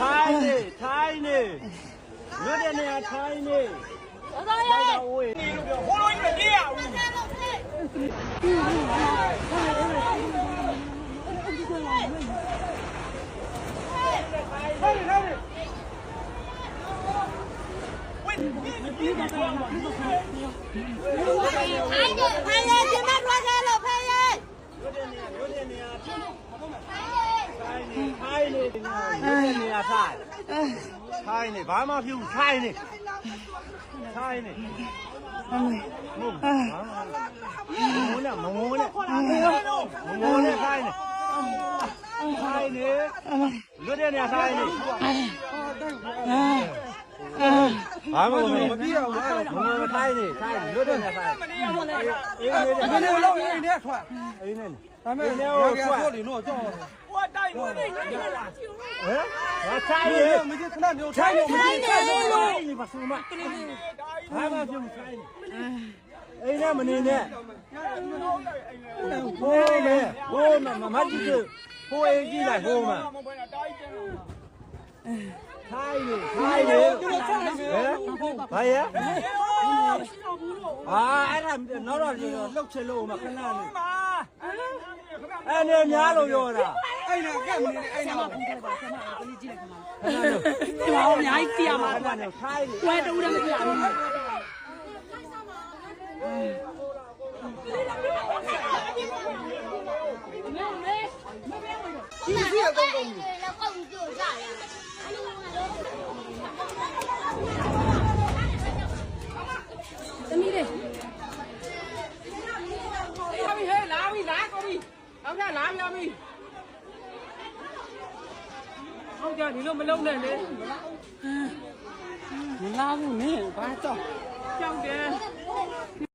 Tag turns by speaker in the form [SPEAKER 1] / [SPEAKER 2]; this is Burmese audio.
[SPEAKER 1] ထိုင်းနေထိုင်းနေလွတ်တဲ့နေရာထိုင်းနေ
[SPEAKER 2] တော်တော်ရဲ့
[SPEAKER 1] ဝေး
[SPEAKER 3] ဟိုလိုကြီးမပြေးရဘူး
[SPEAKER 2] ထိုင်တယ်ထိုင်တယ်ဒီမှာထွက်ခဲ့လို့ဖေးရဲ့
[SPEAKER 1] လွတ်တဲ့နေရာလွတ်တဲ့နေရာထိုင်းနေထိုင်းနေလွတ်တဲ့နေရာထိုင်းထိုင်းနေဘာမှဖြစ်ဘူးထိုင်းနေထိုင်းနေမဟုတ်ဘူးမငုံနဲ့မငုံနဲ့မငုံနဲ့ထိုင်းနေထိုင်းနေလွတ်တဲ့နေရာထိုင်းနေ ဘာမှမမပြေအောင်လားမငုံထိုင်းနေထိုင်းလွတ်တဲ့နေရာထိုင်းအေးနေ
[SPEAKER 4] ဒီ
[SPEAKER 1] နေ
[SPEAKER 4] လိုလောက်နေတယ်ထွက်
[SPEAKER 1] အေးနေ
[SPEAKER 4] ဒါမဲ့ရောကဆိုလီတော့ကြောက်
[SPEAKER 3] ဟိုတိုက်မွေးနေတယ်
[SPEAKER 1] ဟမ်ဘာထိုင်းနေ
[SPEAKER 4] တယ်မကြီးခဏမျိုးထိုင်လို့မကြီး
[SPEAKER 1] ထိုင်းနေပါစမဘာမှပြုံးထိုင်းနေအိမ်နဲ့မနေနဲ့ဟိုးလေဟိုးမမကြည့်ကြဟိုးအေးကြည့်လိုက်ဟိုးမ
[SPEAKER 3] မဘယ်နဲ့တိုက်တယ်
[SPEAKER 1] ထိုင်းနေထိုင်းနေဟမ် ဘာရအာအဲ့ဒါနောက်တော့လှုပ်ချင်လို့မခဏနေ
[SPEAKER 3] မာ
[SPEAKER 1] အဲ့နေများလို့ပြောတာ
[SPEAKER 4] အဲ့နာကဲမနေအဲ့နာ
[SPEAKER 1] ခဏနေ
[SPEAKER 5] ဒီမှာအများကြီးကြည့်ရမှာ
[SPEAKER 1] ခဏနေထိုင်းနေ
[SPEAKER 5] ဝဲတူတယ်မကြည့်ရဘူး
[SPEAKER 2] ဒီစီအကုန်ကုန်လောက်အောင်ကြိုးစားရ
[SPEAKER 5] သမီးလေး
[SPEAKER 3] လာပြီဟဲ့လာပြီလာကုန်ပြီ အောင်ကြလာပြီလာပြီဟုတ်ကြဒီလိုမလုံးနဲ့လေ
[SPEAKER 5] မလာဘူးနင်းဘာတော့
[SPEAKER 3] ကြောက်တယ်